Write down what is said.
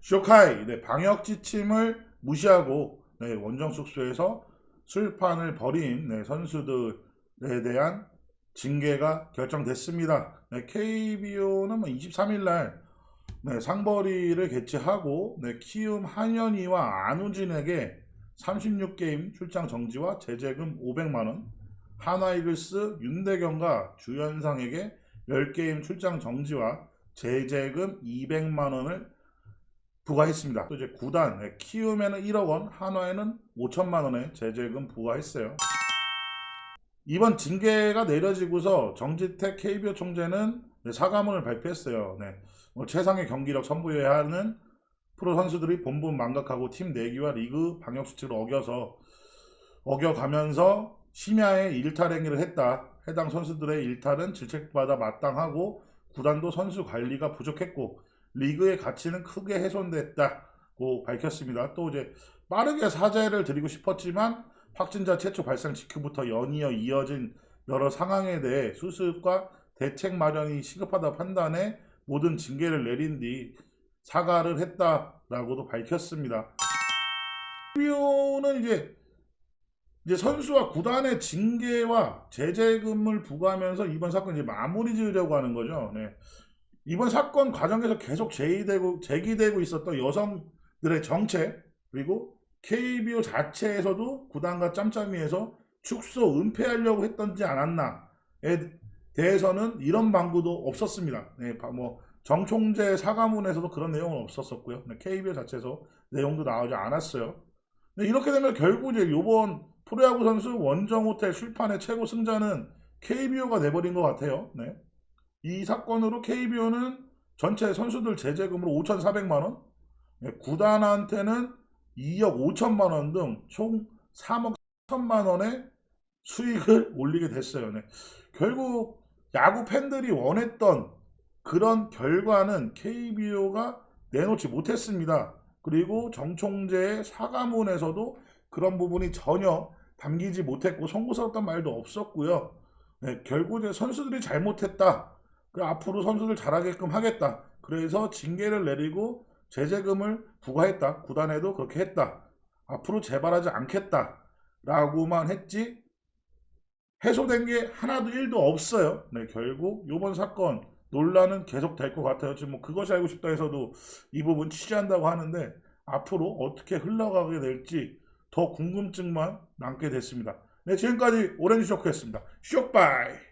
쇼카이 네, 방역 지침을 무시하고 네, 원정 숙소에서 술판을 벌인 네, 선수들에 대한 징계가 결정됐습니다. 네, KBO는 23일 날 네, 상벌위를 개최하고 네, 키움 한현희와 안우진에게 36게임 출장 정지와 제재금 500만원, 하나이글스 윤대경과 주현상에게 10게임 출장 정지와 제재금 200만원을 부과했습니다. 또 이제 구단 네, 키움에는 1억 원, 한화에는 5천만 원의 제재금 부과했어요. 이번 징계가 내려지고서 정지택 KBO 총재는 네, 사과문을 발표했어요. 네, 뭐 최상의 경기력 선보여야 하는 프로 선수들이 본분 망각하고 팀 내기와 리그 방역 수칙을 어겨서 어겨가면서 심야에 일탈 행위를 했다. 해당 선수들의 일탈은 질책받아 마땅하고 구단도 선수 관리가 부족했고 리그의 가치는 크게 훼손됐다고 밝혔습니다. 또 이제 빠르게 사죄를 드리고 싶었지만 확진자 최초 발생 직후부터 연이어 이어진 여러 상황에 대해 수습과 대책 마련이 시급하다 판단해 모든 징계를 내린 뒤 사과를 했다라고도 밝혔습니다. KBO는 이제 이제 선수와 구단의 징계와 제재금을 부과하면서 이번 사건 이제 마무리 지으려고 하는 거죠. 네. 이번 사건 과정에서 계속 제기되고 제기되고 있었던 여성들의 정책 그리고 KBO 자체에서도 구단과 짬짬이에서 축소 은폐하려고 했던지 않았나에 대해서는 이런 방구도 없었습니다. 네, 바- 뭐 정총재 사과문에서도 그런 내용은 없었었고요. 네, KBO 자체에서 내용도 나오지 않았어요. 네, 이렇게 되면 결국 이제 이번 프로야구 선수 원정 호텔 술판의 최고 승자는 KBO가 돼버린 것 같아요. 네. 이 사건으로 KBO는 전체 선수들 제재금으로 5,400만 원, 네, 구단한테는 2억 5천만 원 등 총 3억 3천만 원의 수익을 올리게 됐어요. 네. 결국 야구 팬들이 원했던 그런 결과는 KBO가 내놓지 못했습니다. 그리고 정총재의 사과문에서도 그런 부분이 전혀 담기지 못했고 송구스럽단 말도 없었고요. 네, 결국 이제 선수들이 잘못했다. 그 앞으로 선수들 잘하게끔 하겠다. 그래서 징계를 내리고 제재금을 부과했다. 구단에도 그렇게 했다. 앞으로 재발하지 않겠다. 라고만 했지 해소된 게 하나도 일도 없어요. 네, 결국 이번 사건 논란은 계속 될 것 같아요. 지금 뭐 그것이 알고 싶다 해서도 이 부분 취재한다고 하는데 앞으로 어떻게 흘러가게 될지 더 궁금증만 남게 됐습니다. 네, 지금까지 오렌지 쇼크였습니다. 쇼바이!